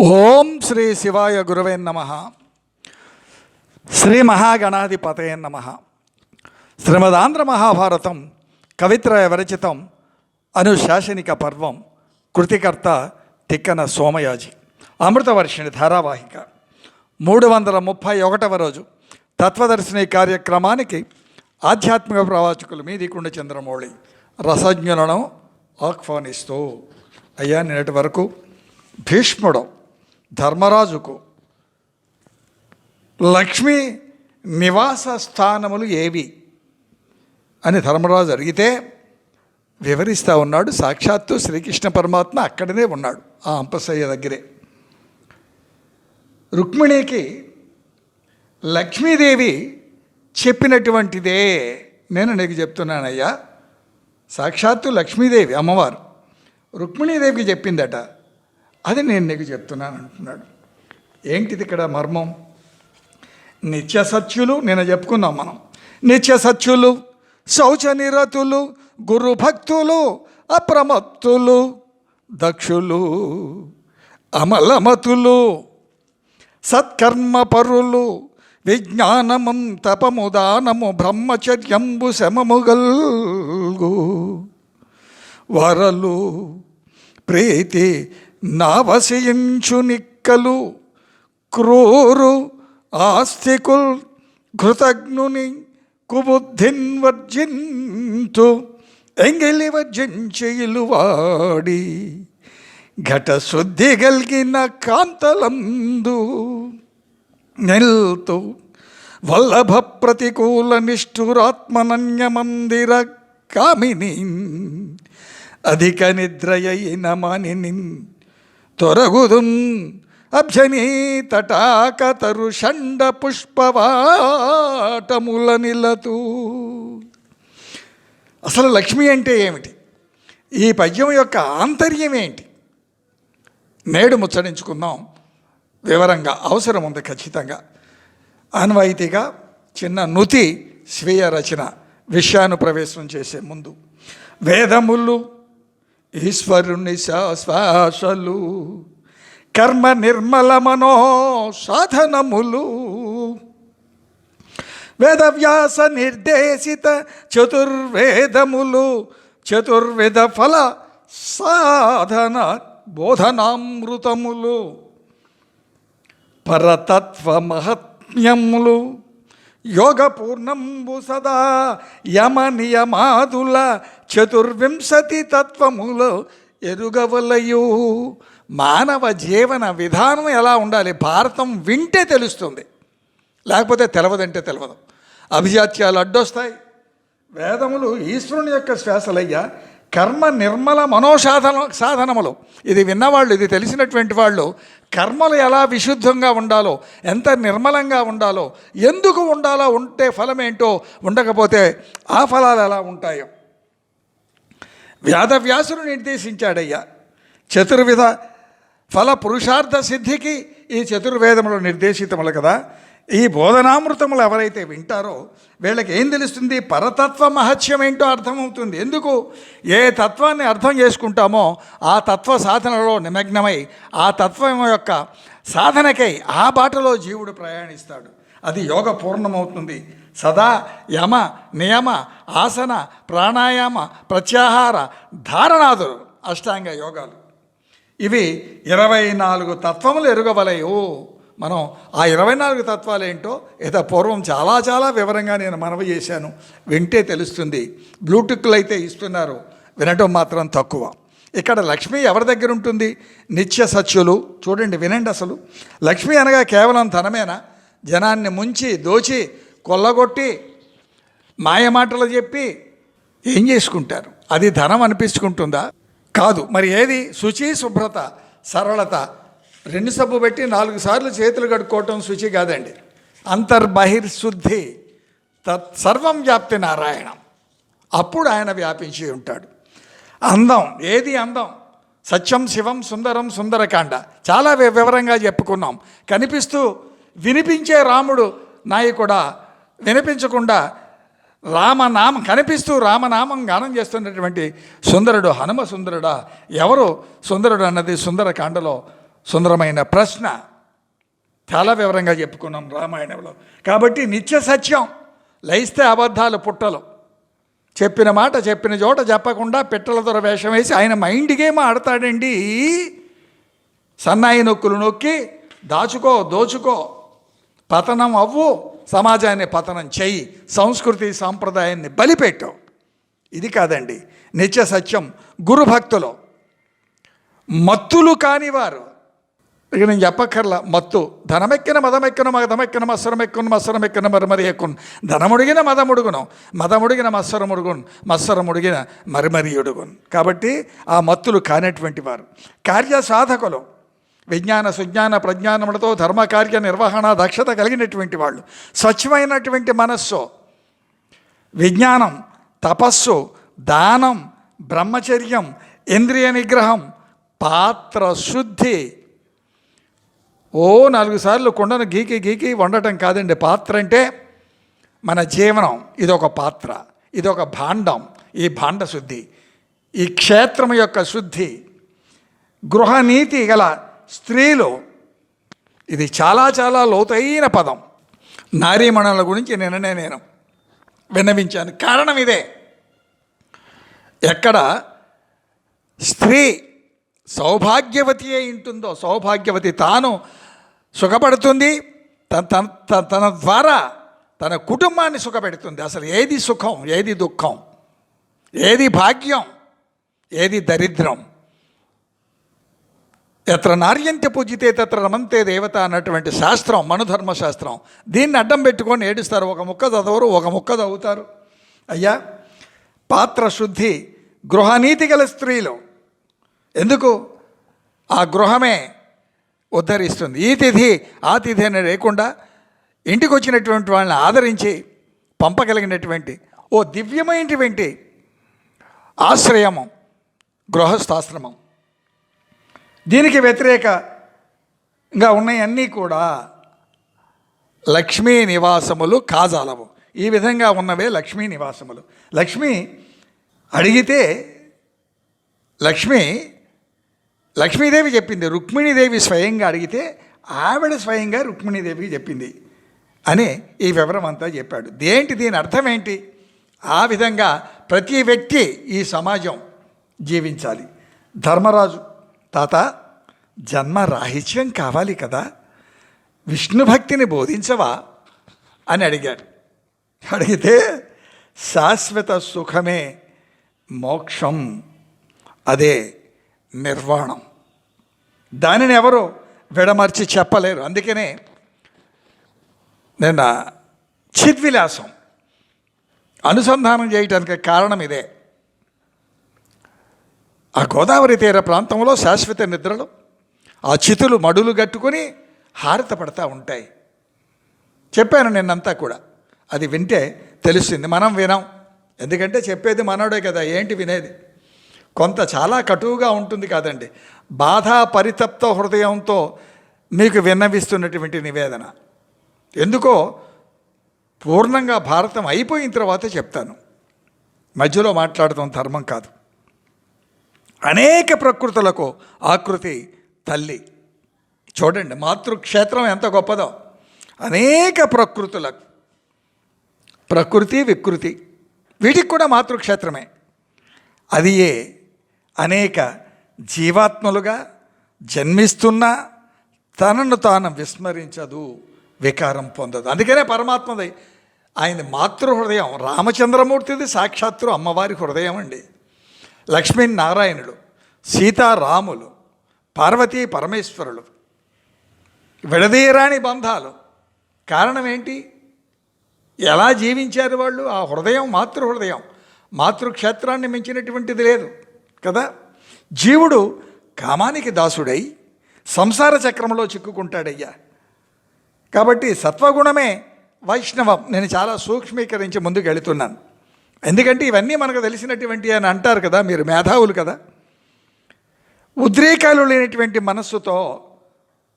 ఓం శ్రీ శివాయ గురవే నమ. శ్రీ మహాగణాధిపతయ నమ. శ్రీమదాంధ్ర మహాభారతం కవిత్రయ విరచితం అనుశాసనిక పర్వం కృతికర్త తిక్కన సోమయాజి. అమృతవర్షిణి ధారావాహిక. మూడు వందల ముప్పై ఒకటవ రోజు తత్వదర్శిని కార్యక్రమానికి ఆధ్యాత్మిక ప్రవాచకులు మీదికుండ చంద్రమౌళి రసజ్ఞులను ఆహ్వానిస్తూ అయ్యా నిన్నటి వరకు భీష్ముడు ధర్మరాజుకు లక్ష్మి నివాస స్థానములు ఏవి అని ధర్మరాజు అడిగితే వివరిస్తూ ఉన్నాడు. సాక్షాత్తు శ్రీకృష్ణ పరమాత్మ అక్కడనే ఉన్నాడు ఆ అంపసయ్య దగ్గరే. రుక్మిణికి లక్ష్మీదేవి చెప్పినటువంటిదే నేను నీకు చెప్తున్నానయ్యా. సాక్షాత్తు లక్ష్మీదేవి అమ్మవారు. రుక్మిణీదేవికి చెప్పిందట అది నేను నీకు చెప్తున్నాను అంటున్నాడు. ఏంటిది ఇక్కడ మర్మం? నిత్య సత్యులు నేను చెప్పుకున్నాం మనం. నిత్య సత్యులు శౌచ నిరతులు గురు భక్తులు అప్రమత్తులు దక్షులు అమలమతులు సత్కర్మ పరులు విజ్ఞానము తపము దానము బ్రహ్మచర్యంబు శమముగల్గు వరలు ప్రీతి నావశయించు నిక్కలు క్రూరు ఆస్తికుల్ కృతజ్ఞుని కుబుద్ధిన్ వర్జింతు ఎంగిలి వర్జించేలువాడి ఘట శుద్ధి గల్గిన కాంతలందు నెల్తు వల్లభ ప్రతికూల నిష్ఠురాత్మనన్య మందిర కామిని అధిక నిద్రయైన మానిని తొరగుదుం. అభ్యనీ తటాక తరు షండ పుష్పవాటముల నిలతూ. అసలు లక్ష్మి అంటే ఏమిటి? ఈ పద్యం యొక్క ఆంతర్యం ఏంటి? నేడు ముచ్చడించుకుందాం వివరంగా అవసరం ఉంది ఖచ్చితంగా. ఆన్వాయితీగా చిన్న నుతి స్వీయ రచన విషయాను ప్రవేశం చేసే ముందు. వేదములు ఈశ్వరుని శాశ్వాసలు కర్మ నిర్మల మనో సాధనములు వేదవ్యాస నిర్దేశిత చతుర్వేదములు చతుర్వేద ఫల సాధన బోధనామృతములు పరతత్వ మహత్మ్యములు. యోగ పూర్ణంబు సదా యమ నియమాదుల చతుర్వింశతి తత్వములో ఎరుగవలయు. మానవ జీవన విధానం ఎలా ఉండాలి? భారతం వింటే తెలుస్తుంది. లేకపోతే తెలవదంటే తెలవదు. అభిజాత్యాలు అడ్డొస్తాయి. వేదములు ఈశ్వరుని యొక్క శ్వాసలయ్యా కర్మ నిర్మల మనోసాధన సాధనములు. ఇది విన్నవాళ్ళు ఇది తెలిసినటువంటి వాళ్ళు కర్మలు ఎలా విశుద్ధంగా ఉండాలో ఎంత నిర్మలంగా ఉండాలో ఎందుకు ఉండాలో ఉంటే ఫలమేంటో ఉండకపోతే ఆ ఫలాలు ఎలా ఉంటాయో. వ్యాధవ్యాసుడు నిర్దేశించాడయ్యా. చతుర్విధ ఫల పురుషార్థ సిద్ధికి ఈ చతుర్వేదములు నిర్దేశితములు కదా. ఈ బోధనామృతములు ఎవరైతే వింటారో వీళ్ళకి ఏం తెలుస్తుంది? పరతత్వ మహత్యం ఏంటో అర్థమవుతుంది. ఎందుకు? ఏ తత్వాన్ని అర్థం చేసుకుంటామో ఆ తత్వ సాధనలో నిమగ్నమై ఆ తత్వం యొక్క సాధనకై ఆ బాటలో జీవుడు ప్రయాణిస్తాడు. అది యోగ పూర్ణమవుతుంది. సదా యమ నియమ ఆసన ప్రాణాయామ ప్రత్యాహార ధారణాదులు అష్టాంగ యోగాలు. ఇవి ఇరవై నాలుగు తత్వములు ఎరుగవలయు. మనం ఆ ఇరవై నాలుగు తత్వాలు ఏంటో ఏదో పూర్వం చాలా చాలా వివరంగా నేను మనవి చేశాను. వింటే తెలుస్తుంది. బ్లూటూత్లు అయితే ఇస్తున్నారు. వినటం మాత్రం తక్కువ. ఇక్కడ లక్ష్మి ఎవరి దగ్గర ఉంటుంది? నిత్య సత్యులు. చూడండి వినండి అసలు. లక్ష్మి అనగా కేవలం ధనమేనా? జనాన్ని ముంచి దోచి కొల్లగొట్టి మాయమాటలు చెప్పి ఏం చేసుకుంటారు? అది ధనం అనిపించుకుంటుందా? కాదు. మరి ఏది? శుచి శుభ్రత సరళత రెండు సబ్బు పెట్టి నాలుగు సార్లు చేతులు కడుక్కోవటం శుచి కాదండి. అంతర్బహిర్శుద్ధి తత్ సర్వం వ్యాప్తి నారాయణం. అప్పుడు ఆయన వ్యాపించి ఉంటాడు. అందం. ఏది అందం? సత్యం శివం సుందరం సుందరకాండ. చాలా వి- వివరంగా చెప్పుకున్నాం. కనిపిస్తూ వినిపించే రాముడు నాయకుడా వినిపించకుండా రామనామం కనిపిస్తూ రామనామం గానం చేస్తున్నటువంటి సుందరుడు హనుమ సుందరుడా ఎవరు? సుందరుడు అన్నది సుందరకాండలో సుందరమైన ప్రశ్న. చాలా వివరంగా చెప్పుకున్నాం రామాయణంలో. కాబట్టి నిత్య సత్యం లయిస్తే అబద్ధాలు పుట్టలు. చెప్పిన మాట చెప్పిన చోట చెప్పకుండా పిట్టల దొర వేషం వేసి ఆయన మైండ్ గేమ్ ఆడతాడండి సన్నాయి నొక్కులు నొక్కి దాచుకో దోచుకో. పతనం అవ్వు సమాజాన్ని పతనం చెయ్యి సంస్కృతి సాంప్రదాయాన్ని బలిపెట్టు. ఇది కాదండి నిత్య సత్యం గురుభక్తులు మత్తులు కానివారు. ఇక నేను చెప్పక్కర్లా. మత్తు. ధనమెక్కిన మదమెక్కిన మదమెక్కిన మత్సరమెక్కును మత్సరమెక్కిన మరిమరి ఎక్కును ధనముడిగిన మదముడుగును మదముడిగిన మత్సరముడుగును మత్సరముడిగిన మరిమరియుడుగును కాబట్టి ఆ మత్తులు కానటువంటి వారు. కార్య సాధకులు. విజ్ఞాన సుజ్ఞాన ప్రజ్ఞానములతో ధర్మ కార్య నిర్వహణ దక్షత కలిగినటువంటి వాళ్ళు. స్వచ్ఛమైనటువంటి మనస్సు. విజ్ఞానం తపస్సు దానం బ్రహ్మచర్యం ఇంద్రియ నిగ్రహం పాత్ర శుద్ధి ఓ నాలుగు సార్లు కుండను గీకి గీకి వండటం కాదండి. పాత్ర అంటే మన జీవనం. ఇదొక పాత్ర. ఇదొక భాండం. ఈ భాండ శుద్ధి. ఈ క్షేత్రం యొక్క శుద్ధి. గృహనీతి గల స్త్రీలు. ఇది చాలా చాలా లోతైన పదం. నారీమణుల గురించి నిన్ననే నేను విన్నవించాను. కారణం ఇదే. ఎక్కడ స్త్రీ సౌభాగ్యవతి అయి ఉంటుందో సౌభాగ్యవతి తాను సుఖపడుతుంది తన తన- తన ద్వారా తన కుటుంబాన్ని సుఖపెడుతుంది. అసలు ఏది సుఖం ఏది దుఃఖం ఏది భాగ్యం ఏది దరిద్రం? ఎత్ర నార్యంత్య పూజితే తత్ర రమంతే దేవత అన్నటువంటి శాస్త్రం మనుధర్మ శాస్త్రం. దీన్ని అడ్డం పెట్టుకొని ఏడుస్తారు. ఒక ముక్క చదవరు ఒక ముక్క చదువుతారు. అయ్యా పాత్ర శుద్ధి గృహనీతి గల స్త్రీలు ఎందుకు? ఆ గృహమే ఉద్ధరిస్తుంది. ఈ తిథి ఆ తిథి అని లేకుండా ఇంటికి వచ్చినటువంటి వాళ్ళని ఆదరించి పంపగలిగినటువంటి ఓ దివ్యమైనటువంటి ఆశ్రయము గృహస్థాశ్రమం. దీనికి వ్యతిరేకంగా ఉన్నాయన్నీ కూడా లక్ష్మీ నివాసములు కాజాలవు. ఈ విధంగా ఉన్నవే లక్ష్మీ నివాసములు. లక్ష్మి అడిగితే లక్ష్మి లక్ష్మీదేవి చెప్పింది. రుక్మిణీదేవి స్వయంగా అడిగితే ఆవిడ స్వయంగా రుక్మిణీదేవికి చెప్పింది అని ఈ వివరం అంతా చెప్పాడు. దేంటి దీని అర్థం ఏంటి? ఆ విధంగా ప్రతి వ్యక్తి ఈ సమాజం జీవించాలి. ధర్మరాజు తాత జన్మ రాహిత్యం కావాలి కదా. విష్ణు భక్తిని బోధించవా? అని అడిగాడు. అడిగితే శాశ్వత సుఖమే మోక్షం అదే నిర్వాణం. దానిని ఎవరు విడమర్చి చెప్పలేరు. అందుకనే నిన్న చిద్విలాసం అనుసంధానం చేయటానికి కారణం ఇదే. ఆ గోదావరి తీర ప్రాంతంలో శాశ్వత నిద్రలు ఆ చితులు మడులు కట్టుకొని హారత పడతా ఉంటాయి. చెప్పాను నిన్నంతా కూడా. అది వింటే తెలుస్తుంది. మనం వినాం. ఎందుకంటే చెప్పేది మనోడే కదా ఏంటి వినేది? కొంత చాలా కటువుగా ఉంటుంది కాదండి. బాధ పరితప్త హృదయంతో మీకు విన్నవిస్తున్నటువంటి నివేదన. ఎందుకో పూర్ణంగా భారతం అయిపోయిన తర్వాత చెప్తాను. మధ్యలో మాట్లాడటం ధర్మం కాదు. అనేక ప్రకృతులకు ఆకృతి తల్లి. చూడండి మాతృక్షేత్రం ఎంత గొప్పదో. అనేక ప్రకృతులకు ప్రకృతి వికృతి. వీటికి కూడా మాతృక్షేత్రమే. అది ఏ అనేక జీవాత్మలుగా జన్మిస్తున్న తనను తాను విస్మరించదు వికారం పొందదు. అందుకనే పరమాత్మది ఆయన మాతృహృదయం రామచంద్రమూర్తిది సాక్షాత్తు అమ్మవారి హృదయం అండి. లక్ష్మీనారాయణుడు సీతారాములు పార్వతీ పరమేశ్వరులు విడదీయరాని బంధాలు. కారణం ఏంటి ఎలా జీవించారు వాళ్ళు? ఆ హృదయం మాతృహృదయం మాతృక్షేత్రాన్ని మించినటువంటిది లేదు. కదా? జీవుడు కామానికి దాసుడై సంసార చక్రంలో చిక్కుకుంటాడయ్యా. కాబట్టి సత్వగుణమే వైష్ణవం. నేను చాలా సూక్ష్మీకరించి ముందుకు వెళుతున్నాను ఎందుకంటే ఇవన్నీ మనకు తెలిసినటువంటి అని అంటారు కదా మీరు మేధావులు కదా. ఉద్రేకాలు లేనటువంటి మనస్సుతో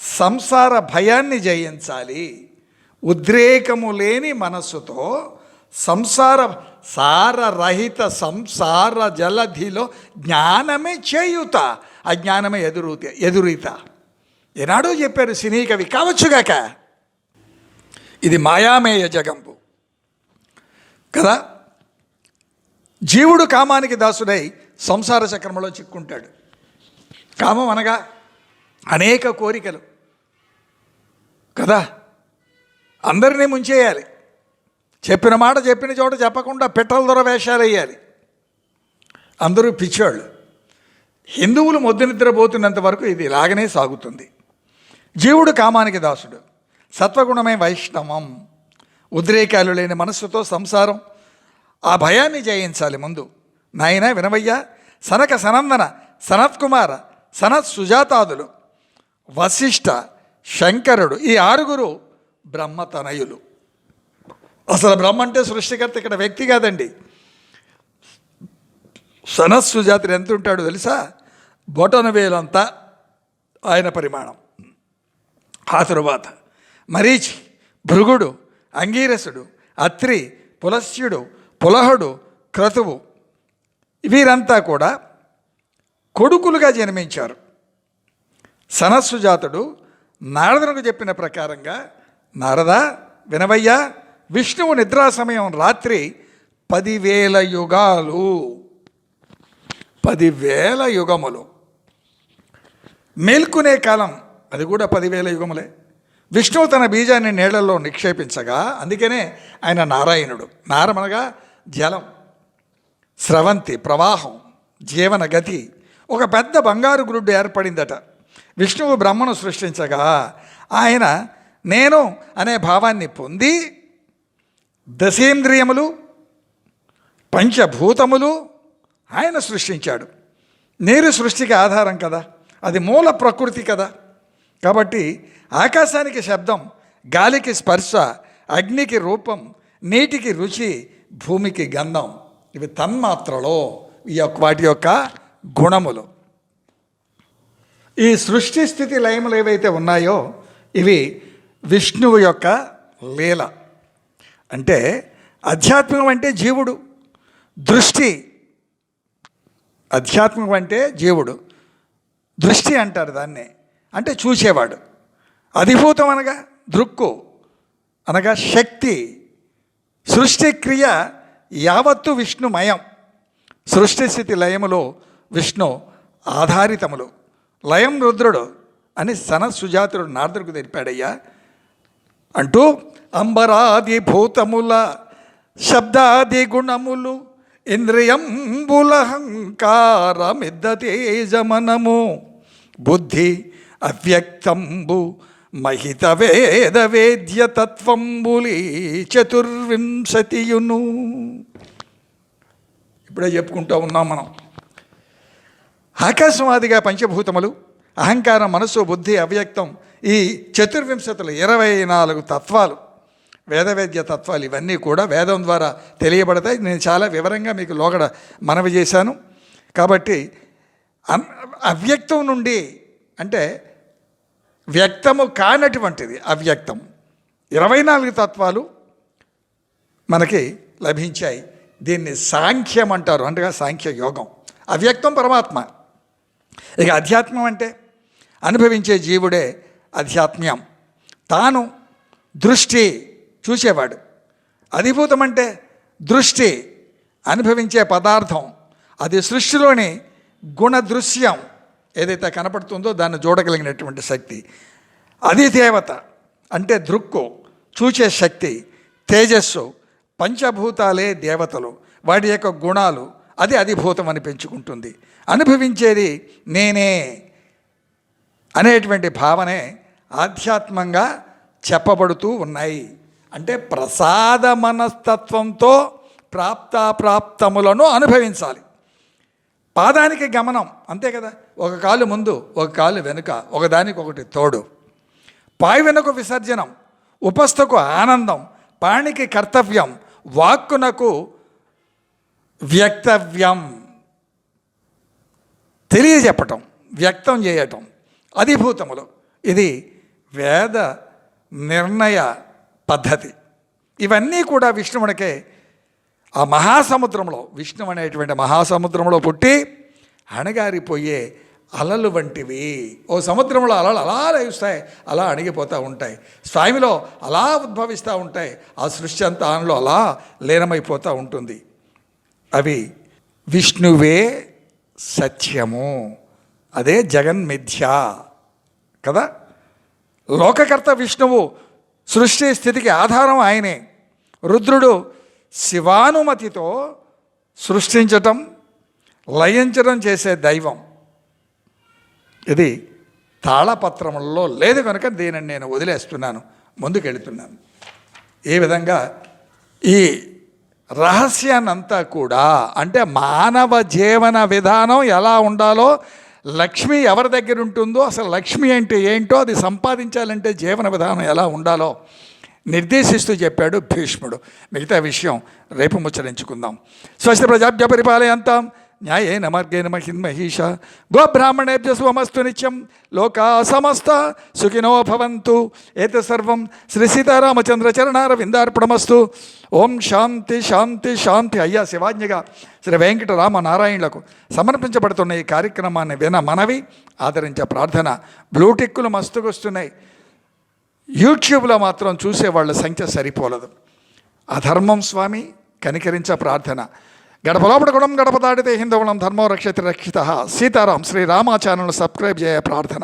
సంసార భయాన్ని జయించాలి. ఉద్రేకము లేని మనస్సుతో సంసార సారరహిత సంసార జలధిలో జ్ఞానమే చేయుత అజ్ఞానమే ఎదురు ఎదురీత. ఏనాడో చెప్పారు సినీ కవి కావచ్చుగాక ఇది మాయామేయ జగంబు. కదా? జీవుడు కామానికి దాసుడై సంసార చక్రంలో చిక్కుంటాడు. కామం అనగా అనేక కోరికలు. కదా? అందరినీ ముంచేయాలి. చెప్పిన మాట చెప్పిన చోట చెప్పకుండా పిట్టల దొర వేషాలు వేయాలి అందరూ పిచ్చోళ్ళు. హిందువులు మొద్దు నిద్రపోతున్నంత వరకు ఇది ఇలాగనే సాగుతుంది. జీవుడు కామానికి దాసుడు. సత్వగుణమే వైష్ణవం. ఉద్రేకాలు లేని మనస్సుతో సంసారం. ఆ భయాన్ని జయించాలి ముందు. నాయన వినవయ్య సనక సనందన సనత్కుమార సనత్ సుజాతాదులు. వశిష్ఠ శంకరుడు ఈ ఆరుగురు బ్రహ్మతనయులు. అసలు బ్రహ్మ అంటే సృష్టికర్త ఇక్కడ వ్యక్తి కాదండి. సనస్సు సుజాతుడు ఎంత ఉంటాడో తెలుసా? బొటన వేలంతా ఆయన పరిమాణం. ఆ తరువాత మరీచి భృగుడు అంగీరసుడు అత్రి పులస్యుడు పులహుడు క్రతువు వీరంతా కూడా కొడుకులుగా జన్మించారు. సనస్సుజాతుడు నారదునకు చెప్పిన ప్రకారంగా నారద వినవయ్య విష్ణువు నిద్రా సమయం రాత్రి పదివేల యుగాలు. పదివేల యుగములు. మేల్కొనే కాలం అది కూడా పదివేల యుగములే. విష్ణువు తన బీజాన్ని నీళ్ళలో నిక్షేపించగా అందుకనే ఆయన నారాయణుడు. నారమనగా జలం స్రవంతి ప్రవాహం జీవన గతి ఒక పెద్ద బంగారు గ్రుడ్డు ఏర్పడిందట. విష్ణువు బ్రహ్మను సృష్టించగా ఆయన నేను అనే భావాన్ని పొంది దశేంద్రియములు పంచభూతములు ఆయన సృష్టించాడు. నీరు సృష్టికి ఆధారం కదా. అది మూల ప్రకృతి కదా. కాబట్టి ఆకాశానికి శబ్దం గాలికి స్పర్శ అగ్నికి రూపం నీటికి రుచి భూమికి గంధం ఇవి తన్మాత్రలో ఈ యొక్క వాటి యొక్క గుణములు. ఈ సృష్టి స్థితి లయములు ఏవైతే ఉన్నాయో ఇవి విష్ణువు యొక్క లీల. అంటే ఆధ్యాత్మికం అంటే జీవుడు దృష్టి. ఆధ్యాత్మికం అంటే జీవుడు దృష్టి అంటారు దాన్ని. అంటే చూసేవాడు. అధిభూతం అనగా దృక్కు అనగా శక్తి. సృష్టి క్రియ యావత్తు విష్ణుమయం. సృష్టి స్థితి లయములో విష్ణు ఆధారితములు. లయం రుద్రుడు అని సన సుజాతుడు నారదుడికి తెలిపాడయ్యా. అంటూ అంబరాది భూతముల శబ్దాది గుణములు ఇంద్రియంబులహంకారమిద్ద తేజమనము బుద్ధి అవ్యక్తంబు మహిత వేద వేద్య తత్వంబులి చతుర్వింశతియును. ఇప్పుడే చెప్పుకుంటూ ఉన్నాం మనం. ఆకాశవాదిగా పంచభూతములు అహంకారం మనస్సు బుద్ధి అవ్యక్తం ఈ చతుర్వింశతులు ఇరవై నాలుగు తత్వాలు. వేదవేద్య తత్వాలు ఇవన్నీ కూడా వేదం ద్వారా తెలియబడతాయి. నేను చాలా వివరంగా మీకు లోగడ మనవి చేశాను. కాబట్టి అవ్యక్తం నుండి అంటే వ్యక్తము కానటువంటిది అవ్యక్తం. ఇరవై నాలుగు తత్వాలు మనకి లభించాయి. దీన్ని సాంఖ్యం అంటారు. అంటే సాంఖ్య యోగం. అవ్యక్తం పరమాత్మ. ఇక అధ్యాత్మం అంటే అనుభవించే జీవుడే అధ్యాత్మ్యం. తాను దృష్టి చూసేవాడు. అధిభూతం అంటే దృష్టి అనుభవించే పదార్థం. అది సృష్టిలోని గుణదృశ్యం ఏదైతే కనపడుతుందో దాన్ని చూడగలిగినటువంటి శక్తి. అది దేవత అంటే దృక్కు చూచే శక్తి తేజస్సు పంచభూతాలే దేవతలు. వాటి యొక్క గుణాలు అది అధిభూతం అని పెంచుకుంటుంది. అనుభవించేది నేనే అనేటువంటి భావనే ఆధ్యాత్మంగా చెప్పబడుతూ ఉన్నాయి. అంటే ప్రసాద మనస్తత్వంతో ప్రాప్తాప్రాప్తములను అనుభవించాలి. పాదానికి గమనం అంతే కదా? ఒక కాలు ముందు ఒక కాలు వెనుక ఒకదానికి ఒకటి తోడు. పాయి వెనుక విసర్జనం ఉపస్థకు ఆనందం పాణికి కర్తవ్యం వాక్కునకు వ్యక్తవ్యం. తెలియజెప్పటం వ్యక్తం చేయటం అధిభూతములు. ఇది వేద నిర్ణయ పద్ధతి. ఇవన్నీ కూడా విష్ణువునికే ఆ మహాసముద్రంలో విష్ణు అనేటువంటి మహాసముద్రంలో పుట్టి అణగారిపోయే అలలు వంటివి. ఓ సముద్రంలో అలలు అలా లేస్తాయి అలా అణిగిపోతూ ఉంటాయి. స్వామిలో అలా ఉద్భవిస్తూ ఉంటాయి ఆ సృష్టి అంతా ఆయనలో అలా లీనమైపోతూ ఉంటుంది. అవి విష్ణువే సత్యము. అదే జగన్మిథ్య. కదా? లోకకర్త విష్ణువు సృష్టి స్థితికి ఆధారం ఆయనే. రుద్రుడు శివానుమతితో సృష్టించటం లయించడం చేసే దైవం. ఇది తాళపత్రములలో లేదు కనుక దీనిని నేను వదిలేస్తున్నాను ముందుకెళ్తున్నాను. ఏ విధంగా ఈ రహస్యాన్నంతా కూడా అంటే మానవ జీవన విధానం ఎలా ఉండాలో లక్ష్మి ఎవరి దగ్గర ఉంటుందో అసలు లక్ష్మి అంటే ఏంటో అది సంపాదించాలంటే జీవన విధానం ఎలా ఉండాలో నిర్దేశిస్తూ చెప్పాడు భీష్ముడు. మిగతా విషయం రేపు ముచ్చరించుకుందాం. స్వస్థ ప్రజాభ్య పరిపాలయంతాం. న్యాయేన మార్గేణ మహిన్మహీష గోబ్రాహ్మణేభ్య స్వమస్తు నిత్యం. లోకా సమస్త సుఖినో భవంతు. ఏత సర్వం శ్రీ సీతారామచంద్ర చరణారవిందార్పణమస్తు. ఓం శాంతి శాంతి శాంతి. అయ్యా శివాజ్ఞగా శ్రీ వెంకటరామ నారాయణులకు సమర్పించబడుతున్న ఈ కార్యక్రమాన్ని విన మనవి ఆదరించే ప్రార్థన. బ్లూటిక్కులు మస్తుకొస్తున్నాయి యూట్యూబ్లో మాత్రం చూసే వాళ్ళ సంఖ్య సరిపోలదు. అధర్మం స్వామి కనికరించ ప్రార్థన. గడప లోపల గుణం గడప దాటితే హిందువులం ధర్మం రక్షతి. రక్షిత సీతారాం శ్రీ రామా సబ్స్క్రైబ్ చేయ ప్రార్థన.